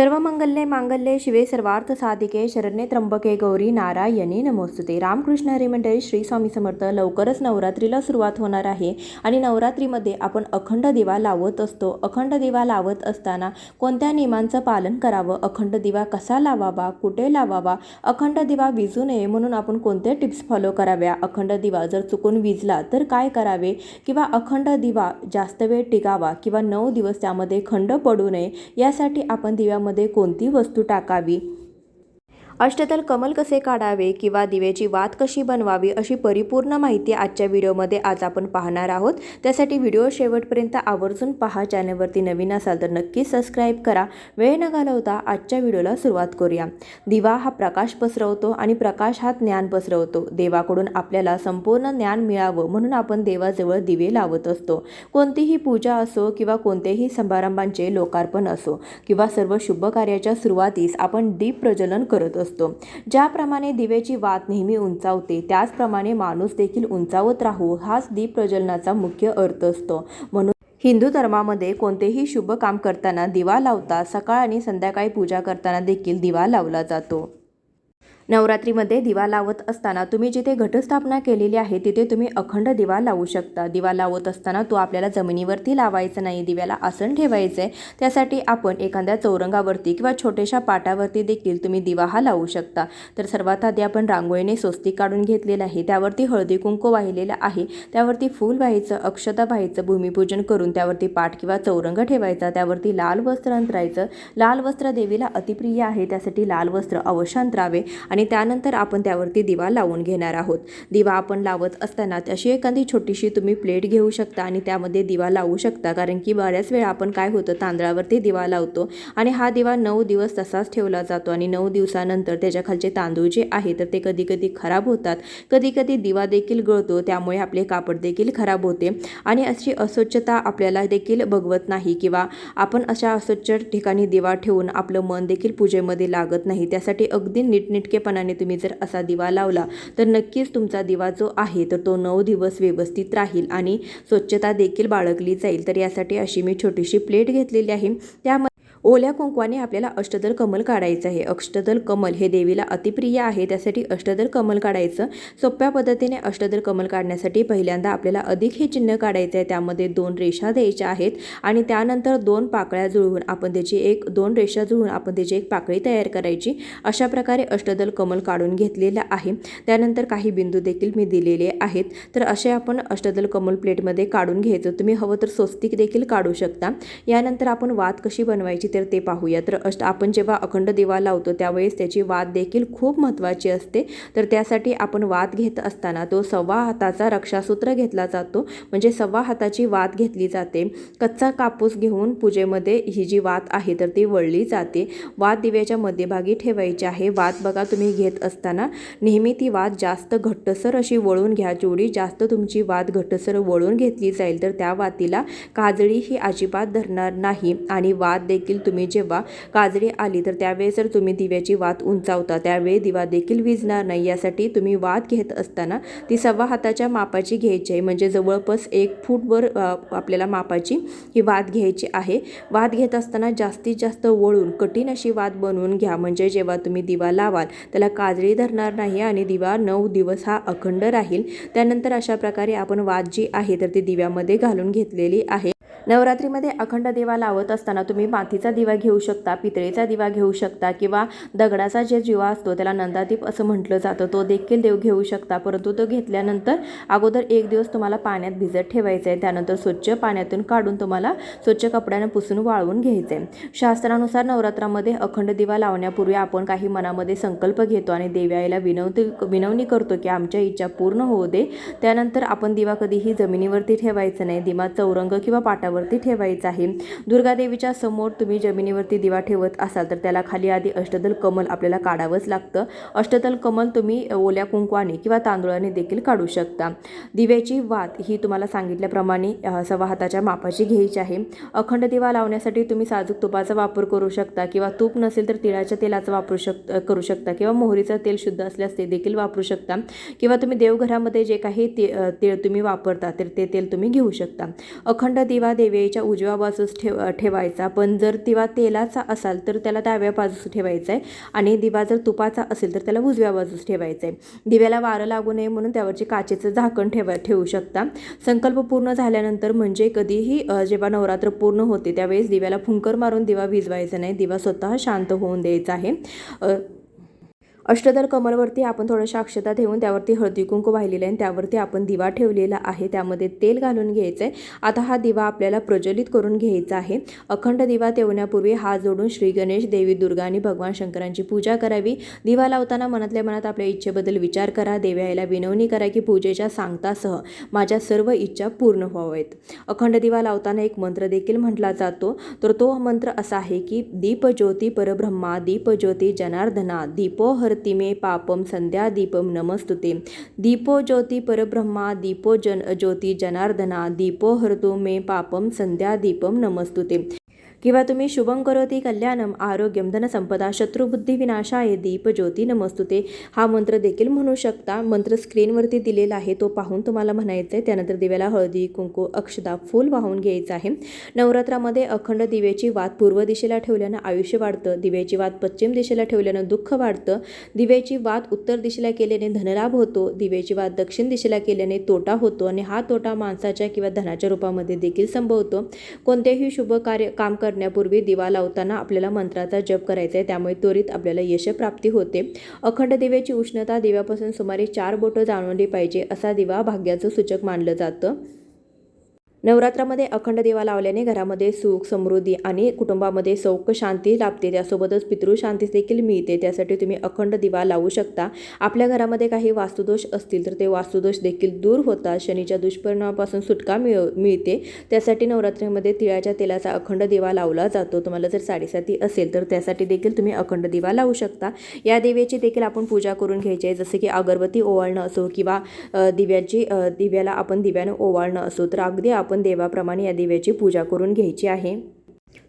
सर्व मंगल्ये मांगल्ये शिवे सर्वार्थ साधिके शरण्ये त्र्यंबके गौरी नारायणी नमोस्तुते रामकृष्ण हरी मंडळी श्री स्वामी समर्थ लवकरच नवरात्रीला सुरुवात होणार आहे. आणि नवरात्रीमध्ये आपण अखंड दिवा लावत असतो. अखंड दिवा लावत असताना कोणत्या नियमांचं पालन करावं? अखंड दिवा कसा लावावा? कुठे लावावा? अखंड दिवा विजू नये म्हणून आपण कोणत्या टिप्स फॉलो कराव्या? अखंड दिवा जर चुकून विजला तर काय करावे? किंवा अखंड दिवा जास्त वेळ टिकावा? किंवा नऊ दिवस त्यामध्ये खंड पडू नये? यासाठी आपण दिव्यामध्ये कोणती वस्तू टाकावी? अष्टदल कमल कसे काढावे किंवा दिव्याची वात कशी बनवावी अशी परिपूर्ण माहिती आजच्या व्हिडिओमध्ये आज आपण पाहणार आहोत. त्यासाठी व्हिडिओ शेवटपर्यंत आवर्जून पहा. चॅनलवरती नवीन असाल तर नक्की सबस्क्राईब करा. वेळ न घालवता आजच्या व्हिडिओला सुरुवात करूया. दिवा हा प्रकाश पसरवतो आणि प्रकाश हा ज्ञान पसरवतो. देवाकडून आपल्याला संपूर्ण ज्ञान मिळावं म्हणून आपण देवाजवळ दिवे लावत असतो. कोणतीही पूजा असो किंवा कोणत्याही समारंभांचे लोकार्पण असो किंवा सर्व शुभ कार्याच्या सुरुवातीस आपण दीप प्रज्वलन करत असतो. ज्याप्रमाणे दिव्याची वात नेहमी उंचावते त्याचप्रमाणे माणूस देखील उंचावत राहू हाच दीप प्रज्वलनाचा मुख्य अर्थ असतो. म्हणून हिंदू धर्मामध्ये कोणतेही शुभ काम करताना दिवा लावता सकाळ आणि संध्याकाळी पूजा करताना देखील दिवा लावला जातो. नवरात्रीमध्ये दिवा लावत असताना तुम्ही जिथे घटस्थापना केलेली आहे तिथे तुम्ही अखंड दिवा लावू शकता. दिवा लावत असताना तो आपल्याला जमिनीवरती लावायचा नाही दिव्याला आसन ठेवायचं आहे त्यासाठी आपण एखाद्या चौरंगावरती किंवा छोट्याशा पाटावरती देखील तुम्ही दिवा हा लावू शकता. तर सर्वात आधी आपण रांगोळीने स्वस्तिक काढून घेतलेलं आहे. त्यावरती हळदी कुंकू वाहिलेलं आहे. त्यावरती फूल व्हायचं अक्षता व्हायचं भूमिपूजन करून त्यावरती पाठ किंवा चौरंग ठेवायचा त्यावरती लाल वस्त्र अंतरायचं. लाल वस्त्र देवीला अतिप्रिय आहे त्यासाठी लाल वस्त्र अवश्य अंतरावे. आणि आणि त्यानंतर आपण त्यावरती दिवा लावून घेणार आहोत. दिवा आपण लावत असताना अशी एखादी छोटीशी तुम्ही प्लेट घेऊ शकता आणि त्यामध्ये दिवा लावू शकता. कारण की बऱ्याच वेळा आपण काय होतं तांदळावरती दिवा लावतो आणि हा दिवा नऊ दिवस तसाच ठेवला जातो आणि नऊ दिवसानंतर त्याच्या खालचे तांदूळ जे आहे तर ते कधी कधी खराब होतात. कधी कधी दिवा देखील गळतो त्यामुळे आपले कापड देखील खराब होते. आणि अशी अस्वच्छता आपल्याला देखील बघवत नाही किंवा आपण अशा अस्वच्छ ठिकाणी दिवा ठेवून आपलं मन देखील पूजेमध्ये लागत नाही. त्यासाठी अगदी नीटनेटकेपणाने तुम्ही जर असा दिवा लावला तर नक्कीच तुमचा दिवा जो आहे तर तो नऊ दिवस व्यवस्थित राहील आणि स्वच्छता देखील बाळगली जाईल. तर यासाठी अशी मी छोटीशी प्लेट घेतलेली आहे. त्यामध्ये ओल्या कुंकवाने आपल्याला अष्टदल कमल काढायचं आहे. अष्टदल कमल हे देवीला अतिप्रिय आहे. त्यासाठी अष्टदल कमल काढायचं. सोप्या पद्धतीने अष्टदल कमल काढण्यासाठी पहिल्यांदा आपल्याला अधिक हे चिन्ह काढायचं आहे. त्यामध्ये दोन रेषा द्यायच्या आहेत आणि त्यानंतर दोन पाकळ्या जुळवून आपण त्याची एक दोन रेषा जुळवून आपण त्याची एक पाकळी तयार करायची. अशा प्रकारे अष्टदल कमल काढून घेतलेलं आहे. त्यानंतर काही बिंदू देखील मी दिलेले आहेत. तर असे आपण अष्टदल कमल प्लेटमध्ये काढून घ्यायचं. तुम्ही हवं तर स्वस्तिक देखील काढू शकता. यानंतर आपण वात कशी बनवायची तर ते पाहूया. तर अष्ट आपण जेव्हा अखंड दिवा लावतो त्यावेळेस त्याची वाद देखील खूप महत्त्वाची असते. तर त्यासाठी आपण वाद घेत असताना तो सव्वा हाताचा रक्षासूत्र घेतला जातो. म्हणजे सव्वा हाताची वात घेतली जाते. कच्चा कापूस घेऊन पूजेमध्ये ही जी वात आहे तर ती वळली जाते. वात दिव्याच्या मध्यभागी ठेवायची आहे. वात बघा तुम्ही घेत असताना नेहमी ती वात जास्त घट्टसर अशी वळून घ्या. जेवढी जास्त तुमची वात घट्टसर वळून घेतली जाईल तर त्या वातीला काजळी ही अजिबात धरणार नाही. आणि वात देखील तुम्ही जेव्हा काजळी आली तर त्यावेळेस जर तुम्ही दिव्याची वात उंचावता त्यावेळी दिवा देखील विजणार नाही. यासाठी तुम्ही वात घेत असताना ती सव्वा हाताच्या मापाची घ्यायची आहे. म्हणजे जवळपास एक फूटवर आपल्याला मापाची ही वात घ्यायची आहे. वात घेत असताना जास्तीत जास्त वळून कठीण अशी वात बनवून घ्या. म्हणजे जेव्हा तुम्ही दिवा लावाल त्याला काजळी धरणार नाही आणि दिवा नऊ दिवस हा अखंड राहील. त्यानंतर अशा प्रकारे आपण वात जी आहे तर ती दिव्यामध्ये घालून घेतलेली आहे. नवरात्रीमध्ये अखंड दिवा लावत असताना तुम्ही मातीचा दिवा घेऊ शकता पितळेचा दिवा घेऊ शकता किंवा दगडाचा जे दिवा असतो त्याला नंदादीप असं म्हटलं जातं तो देखील देव घेऊ शकता. परंतु तो घेतल्यानंतर अगोदर एक दिवस तुम्हाला पाण्यात भिजत ठेवायचं आहे त्यानंतर स्वच्छ पाण्यातून काढून तुम्हाला स्वच्छ कपड्यानं पुसून वाळवून घ्यायचं आहे शास्त्रानुसार नवरात्रामध्ये अखंड दिवा लावण्यापूर्वी आपण काही मनामध्ये संकल्प घेतो आणि देव्याईला विनवती विनवणी करतो की आमच्या इच्छा पूर्ण होऊ दे. त्यानंतर आपण दिवा कधीही जमिनीवरती ठेवायचं नाही. दिवा चौरंग किंवा पाटावरती ठेवायचा आहे. दुर्गादेवीच्या समोर तुम्ही जमिनीवरती दिवा ठेवत असाल तर त्याला खाली आधी अष्टदल कमल आपल्याला काढावंच लागतं. अष्टदल कमल तुम्ही ओल्या कुंकवाने किंवा तांदूळाने देखील काढू शकता. दिव्याची वात ही तुम्हाला सांगितल्याप्रमाणे अ, सव्वा हाताच्या मापाची घ्यायची आहे. अखंड दिवा लावण्यासाठी तुम्ही साजूक तुपाचा वापर करू शकता किंवा तूप नसेल तर तिळाच्या तेलाचा वापरू शक करू शकता किंवा मोहरीचं तेल शुद्ध असल्यास ते देखील वापरू शकता. किंवा तुम्ही देवघरामध्ये जे काही ते तेल तुम्ही वापरता तर ते तेल तुम्ही घेऊ शकता. अखंड दिवा देवीच्या उजव्या बाजूस ठेव ठेवायचा. पण जर दिवा तेलाचा असाल तर त्याला डाव्या बाजूस ठेवायचा आहे आणि दिवा जर तुपाचा असेल तर त्याला उजव्या बाजूस ठेवायचा आहे दिव्याला वारं लागू नये म्हणून त्यावरची काचेचं झाकण ठेवा ठेवू शकता. संकल्प पूर्ण झाल्यानंतर म्हणजे कधीही जेव्हा नवरात्र पूर्ण होते त्यावेळेस दिव्याला फुंकर मारून दिवा भिजवायचा नाही. दिवा स्वतः शांत होऊन द्यायचा आहे. अष्टदर कमरवरती कमलवरती आपण थोडंशा अक्षता ठेवून त्यावरती हळदी कुंकू वाहिलेलं आहे आणि त्यावरती आपण दिवा ठेवलेला आहे. त्यामध्ये तेल घालून घ्यायचं आहे आता हा दिवा आपल्याला प्रज्वलित करून घ्यायचा आहे. अखंड दिवा ठेवण्यापूर्वी हात जोडून श्री गणेश देवी दुर्गा आणि भगवान शंकरांची पूजा करावी. दिवा लावताना मनातल्या मनात आपल्या इच्छेबद्दल विचार करा. देव्याला विनवणी करा की पूजेच्या सांगतासह माझ्या सर्व इच्छा पूर्ण व्हावेत. अखंड दिवा लावताना एक मंत्र देखील म्हटला जातो. तर तो मंत्र असा आहे की दीप ज्योती परब्रह्मा दीप ज्योती जनार्दना दीपो मे पापम संध्यादीपम नमस्तुते। दीपो ज्योती परब्रह्मा दीपो जन ज्योती जनार्दना दीपो हरतो मे पापम संध्यादीपम नमस्तुते। किंवा तुम्ही शुभं करोती कल्याणम आरोग्यम धनसंपदा शत्रुबुद्धी विनाशाय दीप ज्योती नमस्तुते हा मंत्र देखील म्हणू शकता. मंत्र स्क्रीनवरती दिलेला आहे तो पाहून तुम्हाला म्हणायचं आहे त्यानंतर दिव्याला हळदी कुंकू अक्षदा फूल वाहून घ्यायचं आहे. नवरात्रामध्ये अखंड दिव्याची वात पूर्व दिशेला ठेवल्यानं आयुष्य वाढतं. दिव्याची वात पश्चिम दिशेला ठेवल्यानं दुःख वाढतं. दिव्याची वात उत्तर दिशेला केल्याने धनलाभ होतो. दिव्याची वात दक्षिण दिशेला केल्याने तोटा होतो. आणि हा तोटा माणसाच्या किंवा धनाच्या रूपामध्ये देखील संभवतो. कोणतेही शुभ कार्य काम कर करण्यापूर्वी दिवा लावताना आपल्याला मंत्राचा जप करायचा आहे त्यामुळे त्वरित आपल्याला यशप्राप्ती होते. अखंड दिव्याची उष्णता दिव्यापासून सुमारे चार बोटं जाणवली पाहिजे असा दिवा भाग्याचं सूचक मानलं जातं. नवरात्रामध्ये अखंड दिवा लावल्याने घरामध्ये सुख समृद्धी आणि कुटुंबामध्ये सौख शांती लाभते. त्यासोबतच पितृशांती देखील मिळते. त्यासाठी तुम्ही अखंड दिवा लावू शकता. आपल्या घरामध्ये काही वास्तुदोष असतील तर ते वास्तुदोष देखील दूर होतात. शनीच्या दुष्परिणामापासून सुटका मिळ मिळते. त्यासाठी नवरात्रीमध्ये तिळाच्या तेलाचा अखंड दिवा लावला जातो. तुम्हाला जर साडेसाती असेल तर त्यासाठी देखील तुम्ही अखंड दिवा लावू शकता. या देवीची देखील आपण पूजा करून घ्यायची आहे. जसे की अगरबत्ती ओवाळणं असो किंवा दिव्याची दिव्याला आपण दिव्यानं ओवाळणं असो तर अगदी आपण आपण देवाप्रमाणे या दिव्याची पूजा करून घ्यायची आहे.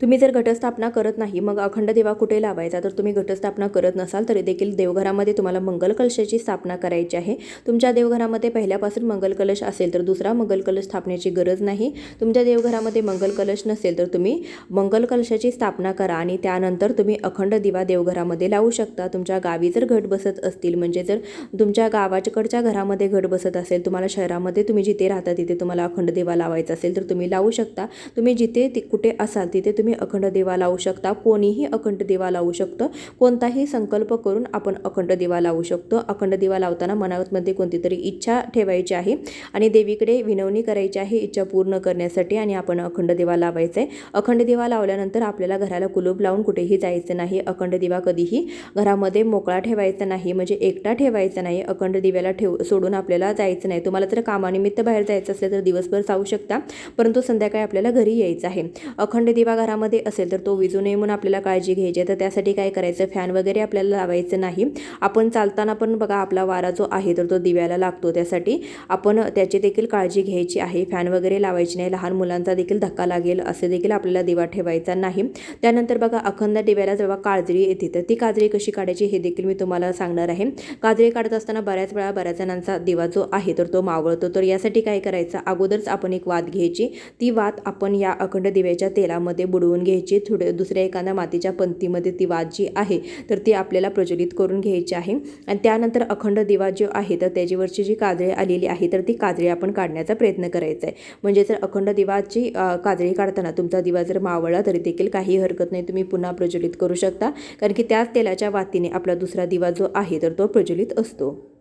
तुम्ही जर घटस्थापना करत नाही मग अखंड दिवा कुठे लावायचा? तर तुम्ही घटस्थापना करत नसाल तरी देखील देवघरामध्ये तुम्हाला मंगल कलशाची स्थापना करायची आहे. तुमच्या देवघरामध्ये पहिल्यापासून मंगल कलश असेल तर दुसरा मंगल कलश स्थापण्याची गरज नाही. तुमच्या देवघरामध्ये मंगल कलश नसेल तर तुम्ही मंगल कलशाची स्थापना करा आणि त्यानंतर तुम्ही अखंड दिवा देवघरामध्ये लावू शकता. तुमच्या गावी जर घट बसत असतील म्हणजे जर तुमच्या गावाकडच्या घरामध्ये घट बसत असेल तुम्हाला शहरामध्ये तुम्ही जिथे राहता तिथे तुम्हाला अखंड दिवा लावायचा असेल तर तुम्ही लावू शकता. तुम्ही जिथे ती कुठे असाल तिथे तुम्ही तुम्ही अखंड दिवा लावू शकता कोणीही अखंड दिवा लावू शकतं. कोणताही संकल्प करून आपण अखंड दिवा लावू शकतो. अखंड दिवा लावताना मनामध्ये कोणती तरी इच्छा ठेवायची आहे आणि देवीकडे विनवणी करायची आहे इच्छा पूर्ण करण्यासाठी आणि आपण अखंड दिवा लावायचा आहे अखंड दिवा लावल्यानंतर आपल्याला घराला कुलूप लावून कुठेही जायचं नाही. अखंड दिवा कधीही घरामध्ये मोकळा ठेवायचा नाही म्हणजे एकटा ठेवायचा नाही. अखंड दिव्याला ठेव सोडून आपल्याला जायचं नाही. तुम्हाला जर कामानिमित्त बाहेर जायचं असलं तर दिवसभर जाऊ शकता परंतु संध्याकाळी आपल्याला घरी यायचं आहे. अखंड दिवा घरामध्ये असेल तर तो विजू नये म्हणून आपल्याला काळजी घ्यायची आहे. तर त्यासाठी काय करायचं? फॅन वगैरे आपल्याला लावायचं नाही. आपण चालताना पण बघा आपला वारा जो आहे तर तो दिव्याला लागतो. त्यासाठी आपण त्याची देखील काळजी घ्यायची आहे. फॅन वगैरे लावायची नाही. लहान मुलांचा देखील धक्का लागेल असे देखील आपल्याला दिवा ठेवायचा नाही. त्यानंतर बघा अखंड दिव्याला जेव्हा काजळी येते तर ती काजळी कशी काढायची हे देखील मी तुम्हाला सांगणार आहे. काजळी काढत असताना बऱ्याच वेळा बऱ्याच जणांचा दिवा जो आहे तर तो मावळतो. तर यासाठी काय करायचं? अगोदरच आपण एक वात घ्यायची. ती वात आपण या अखंड दिव्याच्या तेलामध्ये बुडवून घ्यायची थोडे दुसऱ्या एखाद्या मातीच्या पंक्तीमध्ये ती वाद जी आहे तर ती आपल्याला प्रज्वलित करून घ्यायची आहे. आणि त्यानंतर अखंड दिवा जो आहे तर त्याच्यावरची जी काजळी आलेली आहे तर ती काजळी आपण काढण्याचा प्रयत्न करायचा आहे. म्हणजे जर अखंड दिवाची काजळी काढताना तुमचा दिवा जर मावळला तरी देखील काही हरकत नाही तुम्ही पुन्हा प्रज्वलित करू शकता. कारण की त्याच तेलाच्या वातीने आपला दुसरा दिवा जो आहे तर तो प्रज्वलित असतो.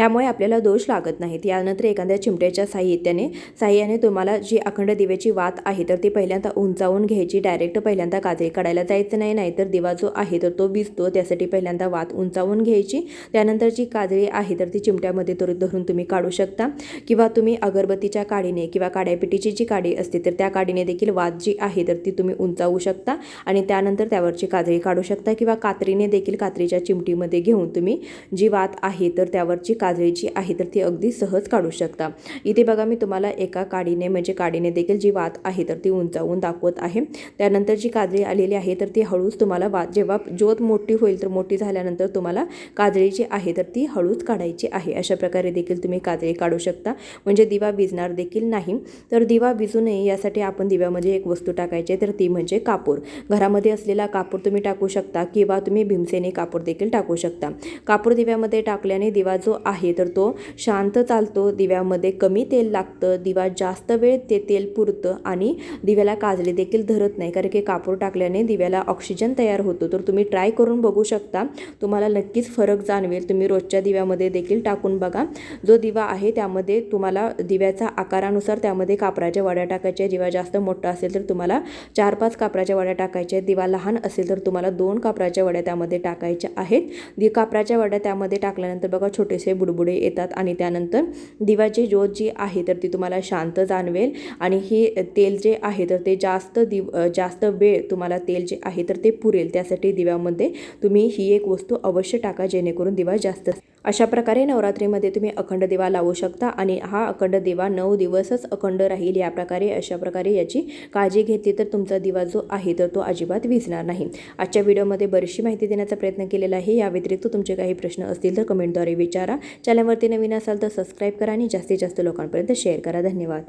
त्यामुळे आपल्याला दोष लागत नाहीत. यानंतर एखाद्या चिमट्याच्या साहित्याने साह्याने तुम्हाला जी अखंड दिव्याची वात आहे तर ती पहिल्यांदा उंचावून घ्यायची. डायरेक्ट पहिल्यांदा काजळी काढायला जायचं नाही नाहीतर दिवा जो आहे तर तो विजतो त्यासाठी पहिल्यांदा वात उंचावून घ्यायची. त्यानंतर जी काजळी आहे तर ती चिमट्यामध्ये त्वरित धरून तुम्ही काढू शकता. किंवा तुम्ही अगरबत्तीच्या काडीने किंवा काड्यापिटीची जी काडी असते तर त्या काडीने देखील वात जी आहे तर ती तुम्ही उंचावू शकता. आणि त्यानंतर त्यावरची काजळी काढू शकता. किंवा कात्रीने देखील कात्रीच्या चिमटीमध्ये घेऊन तुम्ही जी वात आहे तर त्यावरची काजळी काजळीची आहे तर ती अगदी सहज काढू शकता. इथे बघा मी तुम्हाला एका काडीने म्हणजे काडीने देखील जी वात आहे तर ती उंचावून दाखवत आहे. त्यानंतर जी काजळी आलेली आहे तर ती हळूच तुम्हाला वात जेव्हा ज्योत मोठी होईल तर मोठी झाल्यानंतर तुम्हाला काजळी जी आहे तर ती हळूच काढायची आहे. अशा प्रकारे देखील तुम्ही काजळी काढू शकता. म्हणजे दिवा भिजणार देखील नाही. तर दिवा भिजू नये यासाठी आपण दिव्यामध्ये एक वस्तू टाकायची तर ती म्हणजे कापूर. घरामध्ये असलेला कापूर तुम्ही टाकू शकता किंवा तुम्ही भीमसेनी कापूर देखील टाकू शकता. कापूर दिव्यामध्ये टाकल्याने दिवा जो आहे तर तो शांत चालतो दिव्यामध्ये कमी तेल लागतं दिवा जास्त वेळ ते तेल पुरतं आणि दिव्याला काजळी देखील धरत नाही. कारण की कापूर टाकल्याने दिव्याला ऑक्सिजन तयार होतो. तर तुम्ही ट्राय करून बघू शकता. तुम्हाला नक्कीच फरक जाणवेल. तुम्ही रोजच्या दिव्यामध्ये देखील टाकून बघा. जो दिवा आहे त्यामध्ये तुम्हाला दिव्याचा आकारानुसार त्यामध्ये कापराच्या वड्या टाकायच्या दिवा जास्त मोठा असेल तर तुम्हाला चार पाच कापराच्या वड्या टाकायच्या दिवा लहान असेल तर तुम्हाला दोन कापराच्या वड्या त्यामध्ये टाकायच्या आहेत. दि कापराच्या वड्या त्यामध्ये टाकल्यानंतर बघा छोटेसे बुडबुडे येतात आणि त्यानंतर दिवाची ज्योत जी आहे तर ती तुम्हाला शांत जाणवेल. आणि हे तेल जे आहे तर ते जास्त दिव जास्त वेळ तुम्हाला तेल जे आहे तर ते पुरेल. त्यासाठी दिव्यामध्ये तुम्ही ही एक वस्तू अवश्य टाका जेणेकरून दिवा जास्त अशा प्रकारे नवरात्रीमध्ये तुम्ही अखंड दिवा लावू शकता आणि हा अखंड दिवा नऊ दिवसच अखंड राहील या प्रकारे अशा प्रकारे याची काळजी घेतली तर तुमचा दिवा जो आहे तर तो अजिबात विजणार नाही. आजच्या व्हिडिओमध्ये बरीचशी माहिती देण्याचा प्रयत्न केलेला आहे. या व्यतिरिक्त तुमचे काही प्रश्न असतील तर कमेंटद्वारे विचारा. चॅनलवरती नवीन असाल तर सबस्क्राईब करा आणि जास्तीत जास्त लोकांपर्यंत शेअर करा. धन्यवाद.